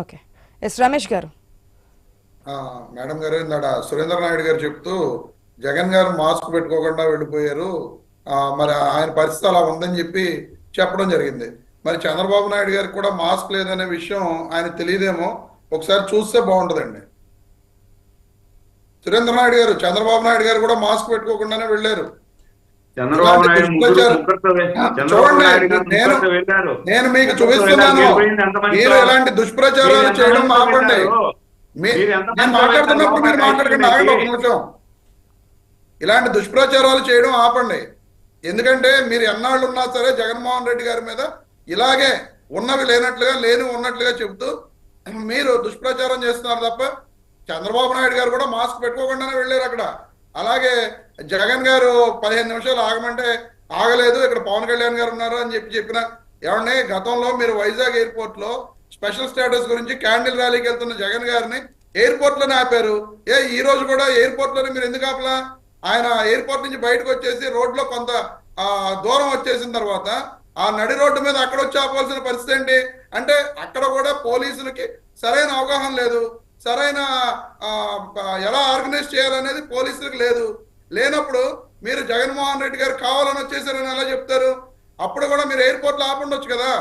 Okay. Yes Ramesh గారు. Madam గారు ఇందాడ సురేంద్ర నాయుడు గారు చెప్తూ జగన్ గారు మాస్క్ పెట్టుకోకుండా వెళ్ళిపోయారు. మరి ఆయన పరిస్థితి అలా ఉందని చెప్పి చెప్పడం జరిగింది. మరి చంద్రబాబు నాయుడు గారికి కూడా మాస్క్ లేదనే విషయం ఆయన తెలియదేమో. ఒకసారి చూస్తే బాగుంటుందండి. సురేంద్ర నాయుడు గారు చంద్రబాబు నాయుడు గారు కూడా మాస్క్ పెట్టుకోకుండానే వెళ్ళారు. చంద్రబాబు నాయుడు చూడండి, నేను- మీకు చూపిస్తున్నాను. మీరు ఇలాంటి దుష్ప్రచారాలు చేయడం ఆపండి నేను మాట్లాడుతున్నప్పుడు మీరు? మాట్లాడకండి ఆగండి ఒక నిమిషం. ఇలాంటి దుష్ప్రచారాలు చేయడం ఆపండి. ఎందుకంటే మీరు ఎన్నాళ్ళు ఉన్నా సరే జగన్మోహన్ రెడ్డి గారి మీద ఇలాగే ఉన్నవి లేనట్లుగా లేని ఉన్నట్లుగా చెబుతూ మీరు దుష్ప్రచారం చేస్తున్నారు తప్ప చంద్రబాబు నాయుడు గారు కూడా మాస్క్ పెట్టుకోకుండానే వెళ్ళారు అక్కడ. అలాగే జగన్ గారు పదిహేను నిమిషాలు ఆగమంటే ఆగలేదు ఇక్కడ పవన్ కళ్యాణ్ గారు ఉన్నారు అని చెప్పి చెప్పిన ఏమండి గతంలో మీరు వైజాగ్ ఎయిర్పోర్ట్లో స్పెషల్ స్టేటస్ గురించి క్యాండిల్ ర్యాలీకి వెళ్తున్న జగన్ గారిని ఎయిర్పోర్ట్లోనే ఆపారు. ఏ ఈ రోజు కూడా ఎయిర్పోర్ట్లోనే మీరు ఎందుకు ఆపలా? ఆయన ఎయిర్పోర్ట్ నుంచి బయటకు వచ్చేసి రోడ్లో కొంత ఆ, దూరం వచ్చేసిన తర్వాత ఆ నడి రోడ్డు మీద అక్కడ వచ్చి ఆపాల్సిన పరిస్థితి ఏంటి? అంటే అక్కడ కూడా పోలీసులకి సరైన అవగాహన లేదు. సరైన ఎలా ఆర్గనైజ్ చేయాలనేది పోలీసులకు లేదు. లేనప్పుడు మీరు జగన్మోహన్ రెడ్డి గారు కావాలని వచ్చేసారని ఎలా చెప్తారు? అప్పుడు కూడా మీరు ఎయిర్పోర్ట్లో ఆపుండొచ్చు కదా.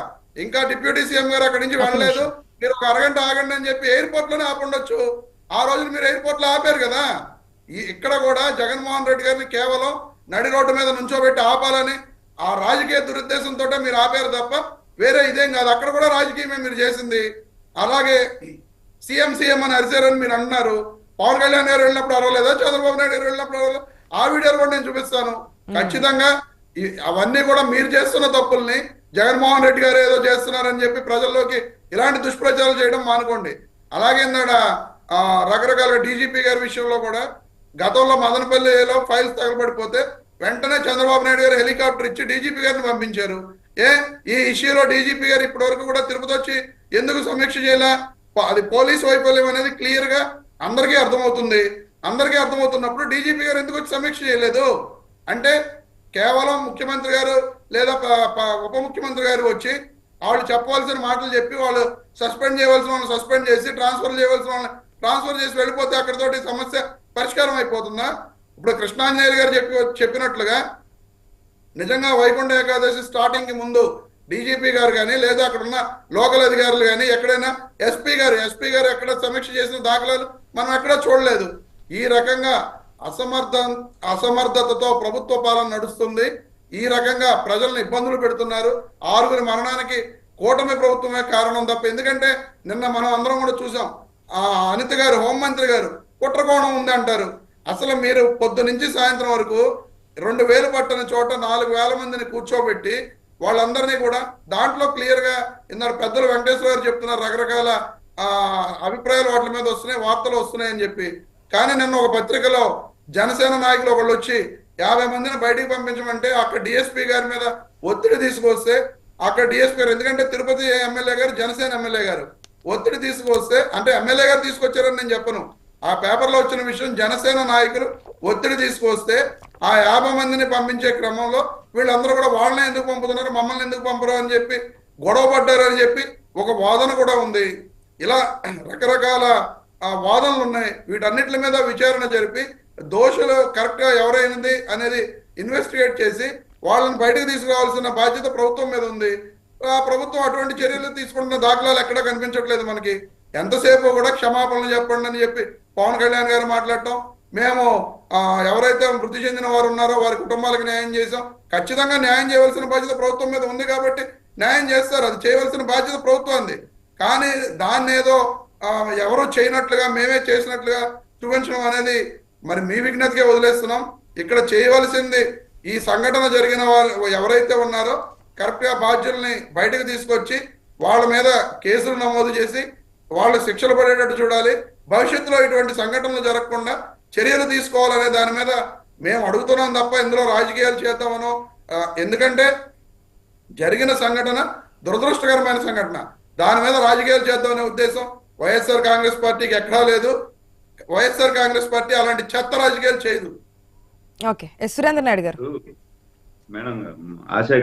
ఇంకా డిప్యూటీ సీఎం గారు అక్కడి నుంచి వెళ్ళలేదు. మీరు ఒక అరగంట ఆగండి అని చెప్పి ఎయిర్పోర్ట్లోనే ఆపుండొచ్చు. ఆ రోజు మీరు ఎయిర్పోర్ట్లో ఆపారు కదా. ఇక్కడ కూడా జగన్మోహన్ రెడ్డి గారిని కేవలం నడి రోడ్డు మీద నుంచోబెట్టి ఆపాలని ఆ రాజకీయ దురుద్దేశంతో మీరు ఆపారు తప్ప వేరే ఇదేం కాదు. అక్కడ కూడా రాజకీయమే మీరు చేసింది. అలాగే సీఎం సీఎం అని అరిచారని మీరు అంటున్నారు. పవన్ కళ్యాణ్ గారు వెళ్ళినప్పుడు అరవలేదా? చంద్రబాబు నాయుడు గారు వెళ్ళినప్పుడు అరవలేదు? ఆ వీడియోలు కూడా నేను చూపిస్తాను. ఖచ్చితంగా అవన్నీ కూడా మీరు చేస్తున్న తప్పుల్ని జగన్మోహన్ రెడ్డి గారు ఏదో చేస్తున్నారని చెప్పి ప్రజల్లోకి ఇలాంటి దుష్ప్రచారాలు చేయడం మానుకోండి. అలాగే ఇందాడ రకరకాల డీజీపీ గారి విషయంలో కూడా గతంలో మదనపల్లిలో ఫైల్స్ తగలబడిపోతే వెంటనే చంద్రబాబు నాయుడు గారు హెలికాప్టర్ ఇచ్చి డీజీపీ గారిని పంపించారు. ఏ ఈ ఇష్యూలో డీజీపీ గారు ఇప్పటి వరకు కూడా తిరుపతి వచ్చి ఎందుకు సమీక్ష చేయాల? అది పోలీస్ వైఫల్యం అనేది క్లియర్గా అందరికీ అర్థమవుతుంది. అందరికీ అర్థమవుతున్నప్పుడు డీజీపీ గారు ఎందుకు వచ్చి సమీక్ష చేయలేదు? అంటే కేవలం ముఖ్యమంత్రి గారు లేదా ఉప ముఖ్యమంత్రి గారు వచ్చి వాళ్ళు చెప్పవలసిన మాటలు చెప్పి వాళ్ళు సస్పెండ్ చేయవలసిన వాళ్ళని సస్పెండ్ చేసి ట్రాన్స్ఫర్ చేయవలసిన వాళ్ళని ట్రాన్స్ఫర్ చేసి వెళ్ళిపోతే అక్కడితోటి సమస్య పరిష్కారం అయిపోతుందా? ఇప్పుడు కృష్ణాంజనేయులు గారు చెప్పి చెప్పినట్లుగా నిజంగా వైకుంఠ ఏకాదశి స్టార్టింగ్కి ముందు డీజీపీ గారు కానీ లేదా అక్కడ ఉన్న లోకల్ అధికారులు కానీ ఎక్కడైనా ఎస్పీ గారు ఎస్పీ గారు ఎక్కడ సమీక్ష చేసిన దాఖలాలు మనం ఎక్కడ చూడలేదు. ఈ రకంగా అసమర్థ అసమర్థతతో ప్రభుత్వ పాలన నడుస్తుంది. ఈ రకంగా ప్రజలను ఇబ్బందులు పెడుతున్నారు. ఆరుగురి మరణానికి కూటమి ప్రభుత్వమే కారణం తప్ప ఎందుకంటే నిన్న మనం అందరం కూడా చూసాం. ఆ అనిత గారు హోంమంత్రి గారు కుట్రకోణం ఉంది అంటారు. అసలు మీరు పొద్దు నుంచి సాయంత్రం వరకు రెండు వేలు పట్టని చోట నాలుగు వేల మందిని కూర్చోబెట్టి వాళ్ళందరినీ కూడా దాంట్లో క్లియర్గా పెద్దలు వెంకటేశ్వర గారు చెప్తున్నారు రకరకాల ఆ, అభిప్రాయాలు వాటి మీద వస్తున్నాయి వార్తలు వస్తున్నాయని చెప్పి. కానీ నిన్న ఒక పత్రికలో జనసేన నాయకులు ఒకళ్ళు వచ్చి యాభై మందిని బయటికి పంపించమంటే అక్కడ డిఎస్పీ గారి మీద ఒత్తిడి తీసుకొస్తే అక్కడ డిఎస్పీ గారు ఎందుకంటే తిరుపతి ఎమ్మెల్యే గారు జనసేన ఎమ్మెల్యే గారు ఒత్తిడి తీసుకొస్తే అంటే ఎమ్మెల్యే గారు తీసుకొచ్చారని నేను చెప్పను. ఆ పేపర్లో వచ్చిన విషయం జనసేన నాయకులు ఒత్తిడి తీసుకొస్తే ఆ యాభై మందిని పంపించే క్రమంలో వీళ్ళందరూ కూడా వాళ్ళనే ఎందుకు పంపుతున్నారు? మమ్మల్ని ఎందుకు పంపరు అని చెప్పి గొడవ పడ్డారు అని చెప్పి ఒక వాదన కూడా ఉంది. ఇలా రకరకాల ఆ, వాదనలు ఉన్నాయి. వీటన్నిటి మీద విచారణ జరిపి దోషులు కరెక్ట్గా ఎవరైనది అనేది ఇన్వెస్టిగేట్ చేసి వాళ్ళని బయటకు తీసుకురావాల్సిన బాధ్యత ప్రభుత్వం మీద ఉంది. ఆ ప్రభుత్వం అటువంటి చర్యలు తీసుకుంటున్న దాఖలాలు ఎక్కడా కనిపించట్లేదు మనకి. ఎంతసేపు కూడా క్షమాపణలు చెప్పండి అని చెప్పి పవన్ కళ్యాణ్ గారు మాట్లాడటం మేము ఎవరైతే మృతి చెందిన వారు ఉన్నారో వారి కుటుంబాలకు న్యాయం చేసాం ఖచ్చితంగా న్యాయం చేయవలసిన బాధ్యత ప్రభుత్వం మీద ఉంది కాబట్టి న్యాయం చేస్తారు. అది చేయవలసిన బాధ్యత ప్రభుత్వం కానీ దాన్ని ఏదో ఎవరో చేయనట్లుగా మేమే చేసినట్లుగా చూపించడం అనేది మరి మీ విజ్ఞతకే వదిలేస్తున్నాం. ఇక్కడ చేయవలసింది ఈ సంఘటన జరిగిన వాళ్ళు ఎవరైతే ఉన్నారో కరెక్ట్గా బాధ్యుల్ని బయటకు తీసుకొచ్చి వాళ్ళ మీద కేసులు నమోదు చేసి వాళ్ళు శిక్షలు పడేటట్టు చూడాలి. భవిష్యత్తులో ఇటువంటి సంఘటనలు జరగకుండా చర్యలు తీసుకోవాలనే దాని మీద మేము అడుగుతున్నాం తప్ప ఇందులో రాజకీయాలు చేద్దామనో ఎందుకంటే జరిగిన సంఘటన దురదృష్టకరమైన సంఘటన. దాని మీద రాజకీయాలు చేద్దామనే ఉద్దేశం వైఎస్ఆర్ కాంగ్రెస్ పార్టీకి ఎక్కడా లేదు. వైఎస్ఆర్ కాంగ్రెస్ పార్టీ అలాంటి చెత్త రాజకీయాలు చేయదు. ఓకే. ఎస్ సురేంద్ర నాయుడు గారు మేడం ఆశ